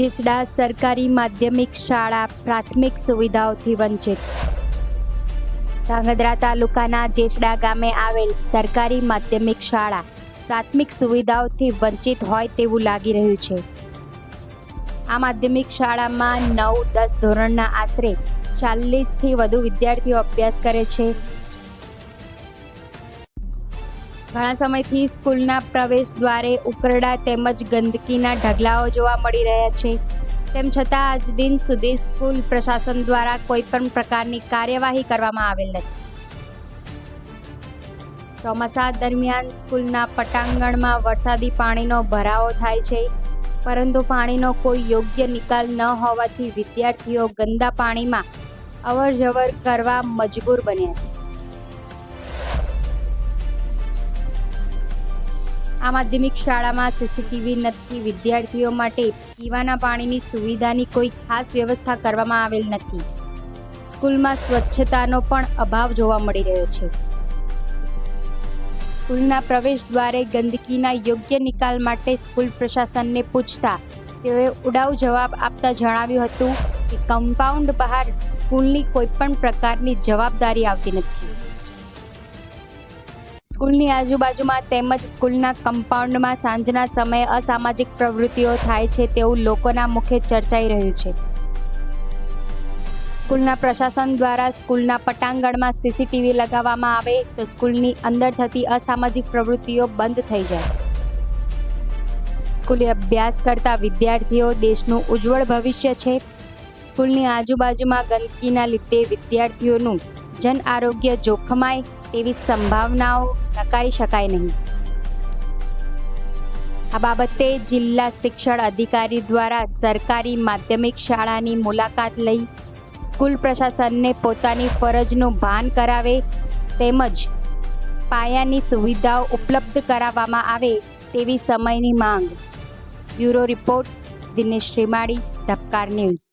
જેસડા સરકારી માધ્યમિક શાળા પ્રાથમિક સુવિધાઓથી વંચિત. ધાંગધ્રા તાલુકાના જેસડા ગામે આવેલ સરકારી માધ્યમિક શાળા પ્રાથમિક સુવિધાઓથી વંચિત હોય તેવું લાગી રહ્યું છે. આ માધ્યમિક શાળામાં નવ દસ ધોરણના આશરે ચાલીસથી વધુ વિદ્યાર્થીઓ અભ્યાસ કરે છે. ઘણા સમયથી સ્કૂલના પ્રવેશ દ્વારે ઉકરડા તેમજ ગંદકીના ઢગલાઓ જોવા મળી રહ્યા છે. તેમ છતાં આજ દિન સુધી સ્કૂલ પ્રશાસન દ્વારા કોઈ પણ પ્રકારની કાર્યવાહી કરવામાં આવેલ નથી. ચોમાસા દરમિયાન સ્કૂલના પટાંગણમાં વરસાદી પાણીનો ભરાવો થાય છે, પરંતુ પાણીનો કોઈ યોગ્ય નિકાલ ન હોવાથી વિદ્યાર્થીઓ ગંદા પાણીમાં અવર જવર કરવા મજબૂર બન્યા છે. આ માધ્યમિક શાળામાં સીસીટીવી નથી. વિદ્યાર્થીઓ માટે પીવાના પાણીની સુવિધાની કોઈ ખાસ વ્યવસ્થા કરવામાં આવેલ નથી. સ્કૂલમાં સ્વચ્છતાનો પણ અભાવ જોવા મળી રહ્યો છે. સ્કૂલના પ્રવેશ દ્વારે ગંદકીના યોગ્ય નિકાલ માટે સ્કૂલ પ્રશાસનને પૂછતા તેઓએ ઉડાવ જવાબ આપતા જણાવ્યું હતું કે, કમ્પાઉન્ડ બહાર સ્કૂલની કોઈ પણ પ્રકારની જવાબદારી આવતી નથી. સ્કૂલની આજુબાજુમાં તેમજ સ્કૂલના કમ્પાઉન્ડમાં સાંજના સમયે અસામાજિક પ્રવૃત્તિઓ થાય છે તેવું લોકોના મુખે ચર્ચાઈ રહ્યું છે. સ્કૂલના પ્રશાસન દ્વારા સ્કૂલના પટાંગણમાં સીસીટીવી લગાવવામાં આવે તો સ્કૂલની અંદર થતી અસામાજિક પ્રવૃત્તિઓ બંધ થઈ જાય. સ્કૂલે અભ્યાસ કરતા વિદ્યાર્થીઓ દેશનું ઉજ્જવળ ભવિષ્ય છે. સ્કૂલની આજુબાજુમાં ગંદકીના લીધે વિદ્યાર્થીઓનું જન આરોગ્ય જોખમાય તેવી સંભાવનાઓ નકારી શકાય નહીં. આ બાબતે જિલ્લા શિક્ષણ અધિકારી દ્વારા સરકારી માધ્યમિક શાળાની મુલાકાત લઈ સ્કૂલ પ્રશાસનને પોતાની ફરજનું ભાન કરાવે તેમજ પાયાની સુવિધાઓ ઉપલબ્ધ કરાવવામાં આવે તેવી સમયની માંગ. Bureau report Dinesh Shrimali Dhabkar news.